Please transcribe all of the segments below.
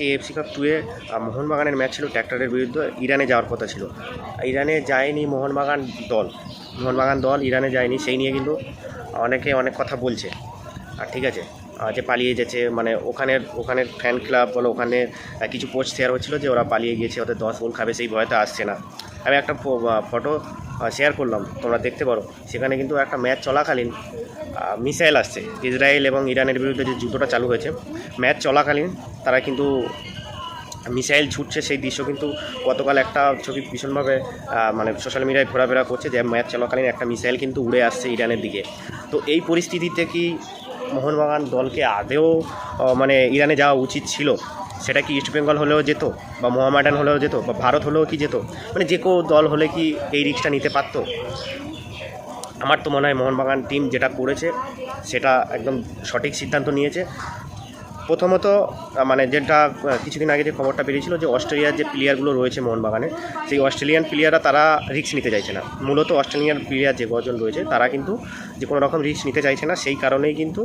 আজকে FC cup টুয়ে মোহনবাগানের ম্যাচ ছিল ট্র্যাক্টরের বিরুদ্ধে, ইরানে যাওয়ার কথা ছিল। ইরানে যায়নি মোহনবাগান দল। মোহনবাগান দল ইরানে যায়নি, সেই নিয়ে কিন্তু অনেকে অনেক কথা বলছে। আর ঠিক আছে যে পালিয়ে যাচ্ছে মানে ওখানের ওখানের ফ্যান ক্লাব বলো, ওখানে কিছু পোস্ট শেয়ার হচ্ছিল যে ওরা পালিয়ে গিয়েছে, ওদের দশ গোল খাবে, সেই ভয়তে আসছে না। আমি একটা ফটো শেয়ার করলাম, তোমরা দেখতে পারো। সেখানে কিন্তু একটা ম্যাচ চলাকালীন মিসাইল আসছে। ইসরায়েল এবং ইরানের বিরুদ্ধে যে যুদ্ধটা চালু হয়েছে, ম্যাচ চলাকালীন তারা কিন্তু মিসাইল ছুটছে সেই দৃশ্য কিন্তু গতকাল একটা ছবি ভীষণভাবে মানে সোশ্যাল মিডিয়ায় ঘোরাফেরা করছে যে ম্যাচ চলাকালীন একটা মিসাইল কিন্তু উড়ে আসছে ইরানের দিকে। তো এই পরিস্থিতিতে কি মোহনবাগান দলকে আদেও মানে ইরানে যাওয়া উচিত ছিল? সেটা কি ইস্টবেঙ্গল হলেও যেত বা মোহামেডান হলেও যেত বা ভারত হলেও কি যেত? মানে যে কোনো দল হলে কি এই রিক্সটা নিতে পারতো? আমার তো মনে হয় মোহনবাগান টিম যেটা করেছে সেটা একদম সঠিক সিদ্ধান্ত নিয়েছে। প্রথমত মানে যেটা কিছুদিন আগে যে খবরটা বেরিয়েছিল যে অস্ট্রেলিয়ার যে প্লেয়ারগুলো রয়েছে মোহনবাগানে, সেই অস্ট্রেলিয়ান প্লেয়াররা তারা রিস্ক নিতে চাইছে না। মূলত অস্ট্রেলিয়ান প্লেয়ার যে কজন রয়েছে, তারা কিন্তু যে কোনো রকম রিস্ক নিতে চাইছে না। সেই কারণেই কিন্তু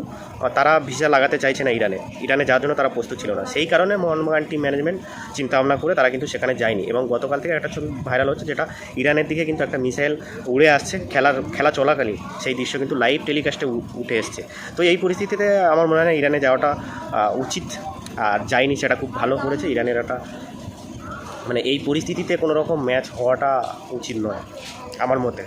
তারা ভিসা লাগাতে চাইছে না ইরানে। ইরানে যাওয়ার জন্য তারা প্রস্তুত ছিল না। সেই কারণে মোহনবাগান টিম ম্যানেজমেন্ট চিন্তা ভাবনা করে তারা কিন্তু সেখানে যায়নি এবং গতকাল থেকে একটা ছবি ভাইরাল হচ্ছে যেটা ইরানের দিকে কিন্তু একটা মিসাইল উড়ে আসছে খেলার, খেলা চলাকালীন। সেই দৃশ্য কিন্তু লাইভ টেলিকাস্টে উঠে এসছে। তো এই পরিস্থিতিতে আমার মনে হয় ইরানে যাওয়াটা উচিত। আর যায়নি, সেটা খুব ভালো করেছে। ইরানের একটা মানে এই পরিস্থিতিতে কোনো রকম ম্যাচ হওয়াটা উচিত নয়, আমার মতে।